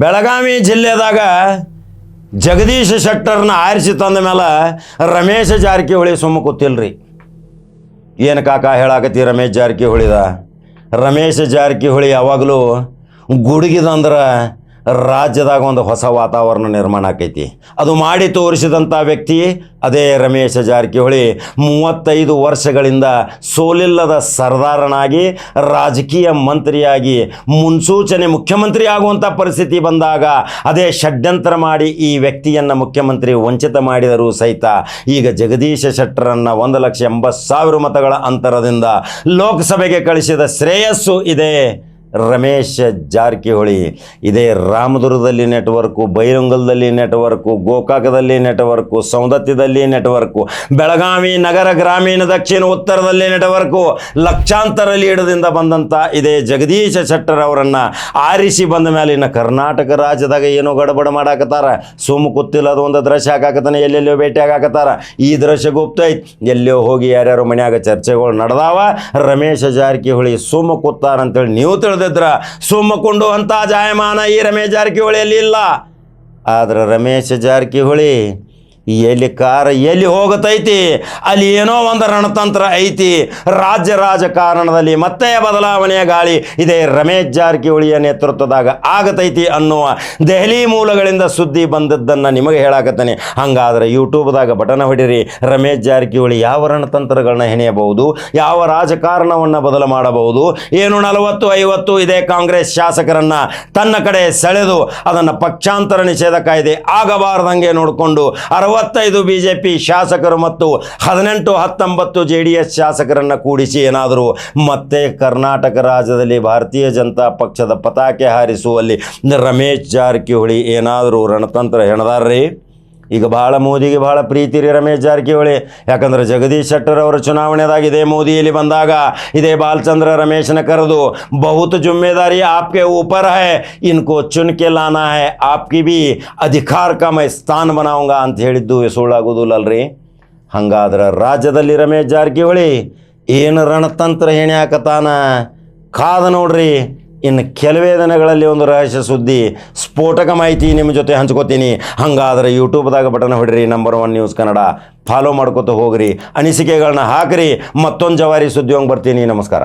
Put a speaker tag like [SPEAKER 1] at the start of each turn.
[SPEAKER 1] ಬೆಳಗಾವಿ ಜಿಲ್ಲೆದಾಗ ಜಗದೀಶ್ ಶೆಟ್ಟರ್ನ ಆರಿಸಿ ತಂದ ಮೇಲೆ ರಮೇಶ ಜಾರಕಿಹೊಳಿ ಸುಮ್ಮ ಕೂತಿಲ್ರಿ. ಏನು ಕಾಕ ಹೇಳಾಕತಿ ರಮೇಶ್ ಜಾರಕಿಹೊಳಿದ? ರಮೇಶ್ ಜಾರಕಿಹೊಳಿ ಯಾವಾಗಲೂ ಗುಡುಗಿದಂದ್ರೆ ರಾಜ್ಯದಾಗ ಒಂದು ಹೊಸ ವಾತಾವರಣ ನಿರ್ಮಾಣ ಆಕೈತಿ. ಅದು ಮಾಡಿ ತೋರಿಸಿದಂಥ ವ್ಯಕ್ತಿ, ಅದೇ ರಮೇಶ ಜಾರಕಿಹೊಳಿ, ಮೂವತ್ತೈದು ವರ್ಷಗಳಿಂದ ಸೋಲಿಲ್ಲದ ಸರ್ದಾರನಾಗಿ, ರಾಜಕೀಯ ಮಂತ್ರಿಯಾಗಿ, ಮುನ್ಸೂಚನೆ ಮುಖ್ಯಮಂತ್ರಿ ಆಗುವಂಥ ಪರಿಸ್ಥಿತಿ ಬಂದಾಗ ಅದೇ ಷಡ್ಯಂತ್ರ ಮಾಡಿ ಈ ವ್ಯಕ್ತಿಯನ್ನು ಮುಖ್ಯಮಂತ್ರಿ ವಂಚಿತ ಮಾಡಿದರೂ ಸಹಿತ ಈಗ ಜಗದೀಶ ಶೆಟ್ಟರನ್ನು ಒಂದು ಲಕ್ಷ ಎಂಬತ್ತು ಸಾವಿರ ಮತಗಳ ಅಂತರದಿಂದ ಲೋಕಸಭೆಗೆ ಕಳಿಸಿದ ಶ್ರೇಯಸ್ಸು ಇದೆ. ರಮೇಶ್ ಜಾರಕಿಹೊಳಿ. ಇದೇ ರಾಮದುರ್ಗದಲ್ಲಿ ನೆಟ್ವರ್ಕು ಬೈರಂಗಲ್ದಲ್ಲಿ ನೆಟ್ವರ್ಕು ಗೋಕಾಕದಲ್ಲಿ ನೆಟ್ವರ್ಕು ಸೌಂದತ್ಯದಲ್ಲಿ ನೆಟ್ವರ್ಕು ಬೆಳಗಾವಿ ನಗರ ಗ್ರಾಮೀಣ ದಕ್ಷಿಣ ಉತ್ತರದಲ್ಲಿ ನೆಟ್ವರ್ಕು ಲಕ್ಷಾಂತರ ಲೀಡದಿಂದ ಬಂದಂಥ ಇದೇ ಜಗದೀಶ ಶೆಟ್ಟರ್ ಅವರನ್ನು ಆರಿಸಿ ಬಂದ ಮೇಲೆ ಇನ್ನು ಕರ್ನಾಟಕ ರಾಜ್ಯದಾಗ ಏನೋ ಗಡಬಡ ಮಾಡಾಕತ್ತಾರ. ಕೂತಿಲ್ಲ ಅದು ಒಂದು ದೃಶ್ಯ ಹಾಕಾಕತ್ತಾನೆ, ಎಲ್ಲೆಲ್ಲೋ ಭೇಟಿ ಆಗಾಕತ್ತಾರ ಈ ದೃಶ್ಯ ಗುಪ್ತ ಐತಿ. ಎಲ್ಲೋ ಹೋಗಿ ಯಾರ್ಯಾರು ಮನ್ಯಾಗ ಚರ್ಚೆಗಳು ನಡೆದಾವ. ರಮೇಶ ಜಾರಕಿಹೊಳಿ ಸುಮ್ಮ ಕೂತಾರ ಅಂತೇಳಿ ನೀವು ಸುಮ್ಮ ಕೊಂಡು ಅಂತ ಜಾಯಮಾನ ಈ ರಮೇಶ್ ಜಾರಕಿಹೊಳಿಯಲ್ಲಿ ಇಲ್ಲ. ಆದ್ರೆ ರಮೇಶ್ ಜಾರಕಿಹೊಳಿ ಎಲ್ಲಿ ಕಾರ ಎಲ್ಲಿ ಹೋಗತೈತಿ? ಅಲ್ಲಿ ಏನೋ ಒಂದು ರಣತಂತ್ರ ಐತಿ. ರಾಜ್ಯ ರಾಜಕಾರಣದಲ್ಲಿ ಮತ್ತೆ ಬದಲಾವಣೆಯ ಗಾಳಿ ಇದೇ ರಮೇಶ್ ಜಾರಕಿಹೊಳಿಯ ನೇತೃತ್ವದಾಗ ಆಗತೈತಿ ಅನ್ನುವ ದೆಹಲಿ ಮೂಲಗಳಿಂದ ಸುದ್ದಿ ಬಂದದ್ದನ್ನು ನಿಮಗೆ ಹೇಳಾಕತ್ತೇನೆ. ಹಂಗಾದ್ರೆ ಯೂಟ್ಯೂಬ್ದಾಗ ಬಟನ ಹೊಡಿರಿ. ರಮೇಶ್ ಜಾರಕಿಹೊಳಿ ಯಾವ ರಣತಂತ್ರಗಳನ್ನ ಹೆಣೆಯಬಹುದು? ಯಾವ ರಾಜಕಾರಣವನ್ನು ಬದಲು ಮಾಡಬಹುದು? ಏನು ನಲವತ್ತು, ಐವತ್ತು ಇದೇ ಕಾಂಗ್ರೆಸ್ ಶಾಸಕರನ್ನು ತನ್ನ ಕಡೆ ಸೆಳೆದು ಅದನ್ನು ಪಕ್ಷಾಂತರ ನಿಷೇಧ ಕಾಯ್ದೆ ಆಗಬಾರ್ದಂಗೆ ನೋಡಿಕೊಂಡು ಅರವತ್ತೈದು ಬಿ ಜೆ ಪಿ ಶಾಸಕರು ಮತ್ತು ಹದಿನೆಂಟು ಹತ್ತೊಂಬತ್ತು ಜೆ ಡಿ ಎಸ್ ಶಾಸಕರನ್ನು ಕೂಡಿಸಿ ಏನಾದರೂ ಮತ್ತೆ ಕರ್ನಾಟಕ ರಾಜ್ಯದಲ್ಲಿ ಭಾರತೀಯ ಜನತಾ ಪಕ್ಷದ ಪತಾಕೆ ಹಾರಿಸುವಲ್ಲಿ ರಮೇಶ್ ಜಾರಕಿಹೊಳಿ ಏನಾದರೂ ರಣತಂತ್ರ ಹೆಣದಾರ್ರಿ? ಈಗ ಭಾಳ ಮೋದಿಗೆ ಭಾಳ ಪ್ರೀತಿ ರೀ ರಮೇಶ್ ಜಾರಕಿಹೊಳಿ ಯಾಕಂದ್ರೆ ಜಗದೀಶ್ ಶೆಟ್ಟರ್ ಅವರ ಚುನಾವಣೆದಾಗ ಇದೇ ಮೋದಿಯಲ್ಲಿ ಬಂದಾಗ ಇದೇ ಬಾಲಚಂದ್ರ ರಮೇಶನ ಕರೆದು ಬಹುತ್ ಜುಮ್ಮೆದಾರಿ ಆಪ್ಕೆ ऊपर है इनको चुन के लाना है आपकी भी ಅಧಿಕಾರ का मैं ಸ್ಥಾನ बनाऊंगा ಅಂತ ಹೇಳಿದ್ದು ಸುಳ್ಳಾಗೋದಿಲ್ಲಲ್ರಿ ಹಂಗಾದ್ರೆ ರಾಜ್ಯದಲ್ಲಿ ರಮೇಶ್ ಜಾರಕಿಹೊಳಿ ಏನು ರಣತಂತ್ರ ಹೇಣೆ ಹಾಕತಾನ ಕಾದ ನೋಡ್ರಿ ಇನ್ನು ಕೆಲವೇ ದಿನಗಳಲ್ಲಿ ಒಂದು ರಹಸ್ಯ ಸುದ್ದಿ, ಸ್ಫೋಟಕ ಮಾಹಿತಿ ನಿಮ್ಮ ಜೊತೆ ಹಂಚ್ಕೋತೀನಿ. ಹಂಗಾದ್ರೆ ಯೂಟ್ಯೂಬ್ದಾಗ button ಹೊಡಿರಿ number one news Kannada. Follow ಮಾಡ್ಕೋತ ಹೋಗ್ರಿ. ಅನಿಸಿಕೆಗಳನ್ನ ಹಾಕ್ರಿ. ಮತ್ತೊಂದು ಜವಾರಿ ಸುದ್ದಿ ಹೋಗಿ ಬರ್ತೀನಿ. ನಮಸ್ಕಾರ.